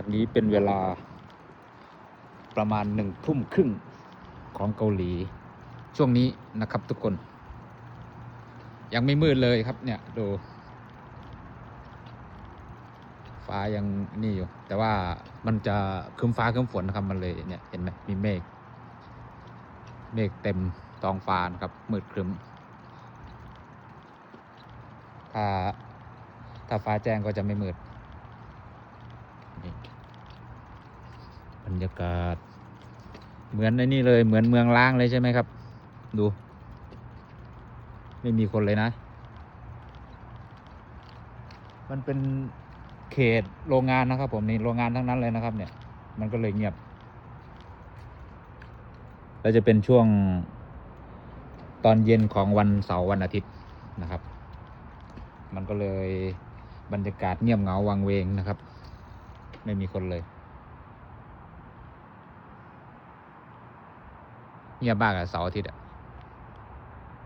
อนนี้เป็นเวลาประมาณหนึ่งทุ่มครึ่งของเกาหลี ช่วงนี้นะครับทุกคน ยังไม่มืดเลยครับเนี่ยดู ฟ้ายังนี่อยู่ แต่ว่ามันจะครึ้มฟ้าครึ้มฝนนะครับมันเลยเนี่ยเห็นไหมมีเมฆเมฆเต็มท้องฟ้านะครับมืดครึ้มถ้าถ้าฟ้าแจ้งก็จะไม่มืดนี่ รยากาศ เหมือนในนี่เลยเหมือนเมืองล้างเลยใช่ไหมครับ ดู ไม่มีคนเลยนะ มันเป็นเขตโรงงานนะครับ ผมนี่โรงงานทั้งนั้นเลยนะครับ เนี่ย มันก็เลยเงียบแล้วจะเป็นช่วงตอนเย็นของวันเสาร์วันอาทิตย์นะครับ มันก็เลยบรรยากาศเงียบเหงาวังเวงนะครับ ไม่มีคนเลย เงียบมากอะเสาร์อาทิตย์อะ